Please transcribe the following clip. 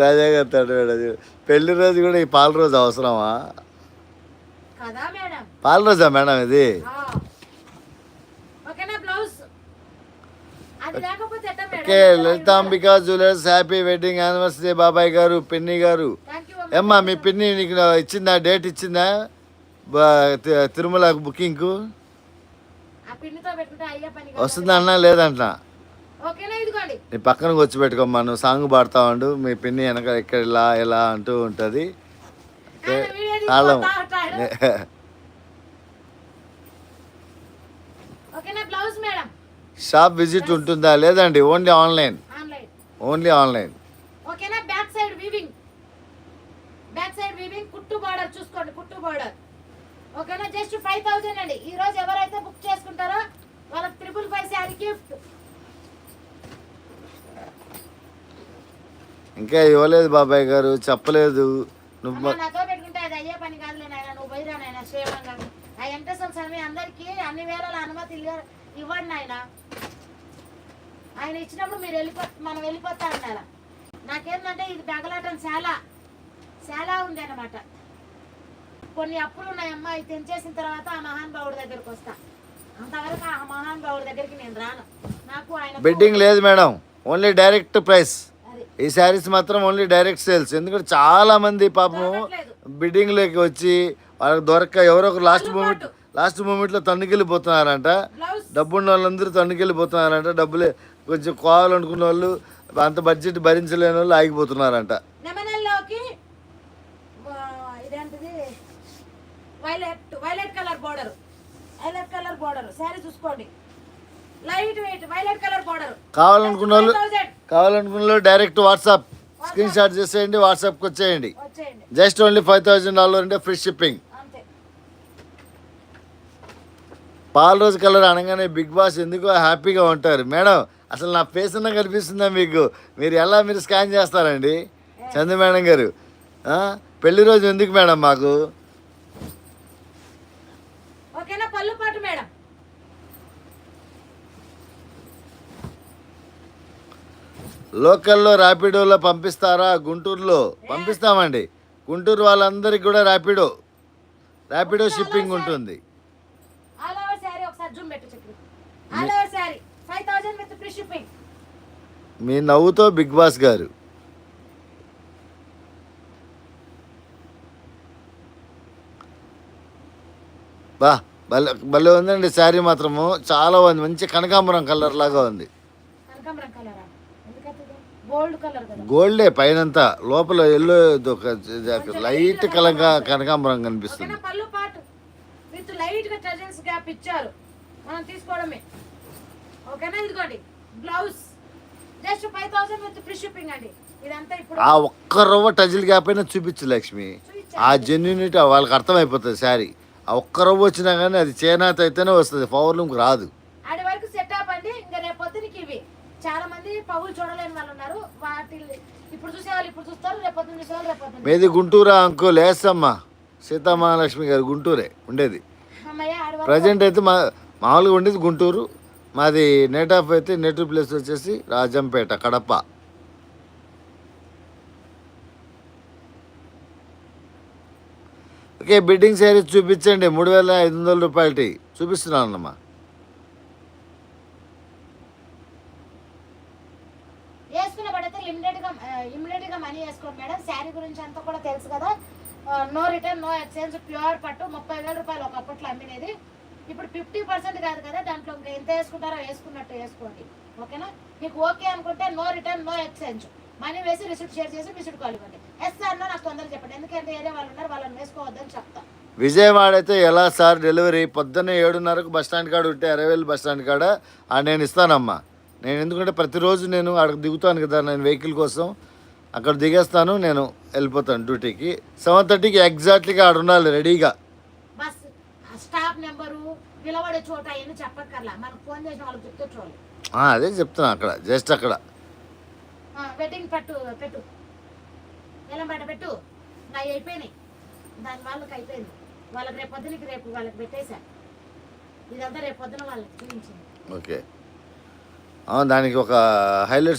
రాజా గారు తాడు మేడం పెళ్ళి రోజు కూడా ఈ పాల రోజు అవసరమా? పాల రోజా మేడం ఇది? Okay Lalithambika jewellers happy wedding anniversary బాబాయ్ గారు పిన్ని గారు. ఏమ్మా మీ పిన్ని నీకు ఇచ్చిందా డేట్ ఇచ్చిందా? తిరుమల బుకింగ్కు పని కాదు. వస్తుందన్నా లేదంట ఓకేనా ఇదిగోండి నీ పక్కన వచ్చి పెట్టుకోమ్మా నువ్వు సాంగ్ పాడుతా ఉండు మీ పిన్ని వెనక ఎక్కడ ఇలా ఇలా అంటూ ఉంటుంది. తాళం. మేడం? షాప్ విజిట్ ఉంటుందా లేదండి only online. Online. Only online. ఓకేనా back side weaving back side weaving కుట్టు బార్డర్ చూసుకోండి కుట్టు బార్డర్ ఓకేనా జస్ట్ ఫైవ్ థౌజండ్ అండి. ఈ రోజు ఎవరైతే బుక్ చేసుకుంటారో వాళ్ళకి త్రిపుల్ ఫైవ్ శారీ గిఫ్ట్ ఇంకా ఇవ్వలేదు బాబాయ్ గారు చెప్పలేదు. నువ్వు నాతో పెట్టుకుంటే అది అయ్యే పని కాదులే నాయన నువ్వు పోయిరా నాయన శ్రీమంగా ఆ వెంకటేశ్వర స్వామి అందరికీ అన్ని వేళల అనుమతి ఇవ్వండి నాయన. ఆయన ఇచ్చినప్పుడు మీరు వెళ్ళిపో మనం వెళ్ళిపోతా అన్నారా నాకేంటంటే ఇది బెగలాటం చాలా చాలా ఉంది అనమాట కొన్ని అప్పులు ఉన్నాయమ్మా ఇది తెంచేసిన తర్వాత ఆ మహాన్ బావుడి దగ్గరికి వస్తా. అంతవరకు ఆ మహాన్ బావుడి దగ్గరికి నేను రాను. నాకు ఆయన బెడ్డింగ్ లేదు మేడం. ఓన్లీ డైరెక్ట్ ప్రైస్ ఈ శారీస్ మాత్రం ఓన్లీ డైరెక్ట్ సేల్స్ ఎందుకంటే చాలా మంది పాపం. బిడ్డింగ్లోకి వచ్చి వాళ్ళకి దొరక్క ఎవరో ఒక లాస్ట్ మూమెంట్ లాస్ట్ మూమెంట్లో తన్నుకెళ్ళిపోతున్నారంట. డబ్బున్న వాళ్ళందరూ తన్నుకెళ్ళిపోతున్నారంట. డబ్బులు కొంచెం కావాలనుకున్న వాళ్ళు అంత బడ్జెట్ భరించలేని వాళ్ళు ఆగిపోతున్నారంట. నెమనల్లోకి ఆ, ఇదేంటిది? Violet violet colour border violet colour border sari చూసుకోండి. Light weight violet colour border కావాలనుకున్న వాళ్ళు కావాలనుకున్న డైరెక్ట్ వాట్సాప్ స్క్రీన్ షాట్ చేసేయండి వాట్సాప్కి వచ్చేయండి. Just only five thousand dollar అంటే ఫ్రీ షిప్పింగ్. అంతే. పాల రోజు కలర్ అనగానే బిగ్ బాస్ ఎందుకో హ్యాపీగా ఉంటారు? మేడం అసలు నా ఫేస్ అన్న కనిపిస్తుందా మీకు? మీరు ఎలా మీరు స్కాన్ చేస్తారండి? చందు మేడం గారు? పెళ్ళి రోజు ఎందుకు మేడం మాకు? ఓకేనా? పళ్ళు పాటు మేడం. లోకల్లో ర్యాపిడోలో పంపిస్తారా? గుంటూరులో పంపిస్తామండి. గుంటూరు వాళ్ళందరికీ కూడా ర్యాపిడో ర్యాపిడో షిప్పింగ్ ఉంటుంది. మీ నవ్వుతో బిగ్ బాస్ గారు. బా భలే భలే ఉందండి శారీ మాత్రము. చాలా బాగుంది. మంచి కనకాంబరం కలర్ లాగా ఉంది. కనకాంబరం కలరా? గోల్డ్ పైనంతా. లోపల ఎల్లో లైట్ కలంగా కనకాంబరం కనిపిస్తుంది. ఓకేనా పళ్ళు పాటు. విత్ లైట్గా టజల్స్ గ్యాప్ ఇచ్చారు. మనం తీసుకోవడమే. ఓకేనా ఇదిగోండి? Blouse just five thousand with free shipping అండి. ఇదంతా ఇప్పుడు ఆ ఒక్క రవ్వ టజిల్ గ్యాప్ అయినా చూపించు లక్ష్మి. ఆ జెన్యునిటీ వాళ్ళకి అర్థమైపోతుంది శారీ. ఆ ఒక్క రవ్వ వచ్చినా కానీ అది చేనేత అయితేనే వస్తుంది. పవర్లూమ్కి రాదు ఆడి వరకు సెట్ అప్ అండి ఇంకా రేపు పొద్దునకి ఇవి చాలా మంది పవులు చూడలేని వాళ్ళు ఉన్నారు. వాటి ఇప్పుడు చూసే వాళ్ళు ఇప్పుడు చూస్తారు చూసే వాళ్ళు మీది గుంటూరా అంకో లేసమ్మా. సీతామహాలక్ష్మి గారు గుంటూరే ఉండేది. ప్రజెంట్ అయితే మా మామూలుగా ఉండేది గుంటూరు. మాది నేట్ ఆఫ్ అయితే నేటివ్ ప్లేస్ వచ్చేసి Rajampet Kadapa. Okay wedding sarees చూపించండి. మూడు వేల ఐదు వందల రూపాయలటి చూపిస్తున్నానమ్మా. ఇమ్మీడియట్గా ఇమ్మీడియట్గా మనీ వేసుకోండి మేడం. శారీ గురించి అంతా కూడా తెలుసు కదా. No return no exchange pure పట్టు ముప్పై వేల రూపాయలు ఒకప్పట్లో అమ్మినది. ఇప్పుడు ఫిఫ్టీ పర్సెంట్ కాదు కదా దాంట్లో ఇంకా ఎంత వేసుకుంటారో వేసుకున్నట్టు వేసుకోండి. ఓకేనా? మీకు ఓకే అనుకుంటే no return no exchange. Money వేసి రిసిప్ట్ షేర్ చేసి రిసిప్ట్ కాల్ ఇవ్వండి ఎస్ సార్ నాకు తొందరగా చెప్పండి. ఎందుకంటే ఏరియా వాళ్ళు ఉన్నారు వాళ్ళని వేసుకోవద్దని చెప్తా. విజయవాడ అయితే ఎలా సార్ డెలివరీ? పొద్దున్న ఏడున్నరకు బస్ స్టాండ్ కాడ ఉంటే అరవేలు బస్ స్టాండ్ కాడ. నేను ఇస్తానమ్మా. నేను ఎందుకంటే ప్రతిరోజు నేను అక్కడ దిగుతాను కదా నేను వెహికల్ కోసం. అక్కడ దిగేస్తాను నేను వెళ్ళిపోతాను డ్యూటీకి. సెవెన్ థర్టీకి ఎగ్జాక్ట్లీగా ఆడ ఉండాలి రెడీగా. బస్ స్టాప్ నెంబరు నిలబడే చోట అవన్నీ చెప్పక్కర్లా. మనకు ఫోన్ చేసిన వాళ్ళకి చెప్తే చూడాలి ఆ, అదే చెప్తున్నా అక్కడ జస్ట్ అక్కడ. వెడ్డింగ్ పట్టు పెట్టు. ఎలా బయట పెట్టు. నా అయిపోయినాయి. దాని వాళ్ళకి అయిపోయింది. వాళ్ళకి రేపు పొద్దునకి రేపు వాళ్ళకి పెట్టేశా. ఇదంతా రేపు పొద్దున వాళ్ళకి చూపించింది ఓకే. దానికి ఒక హైలైట్స్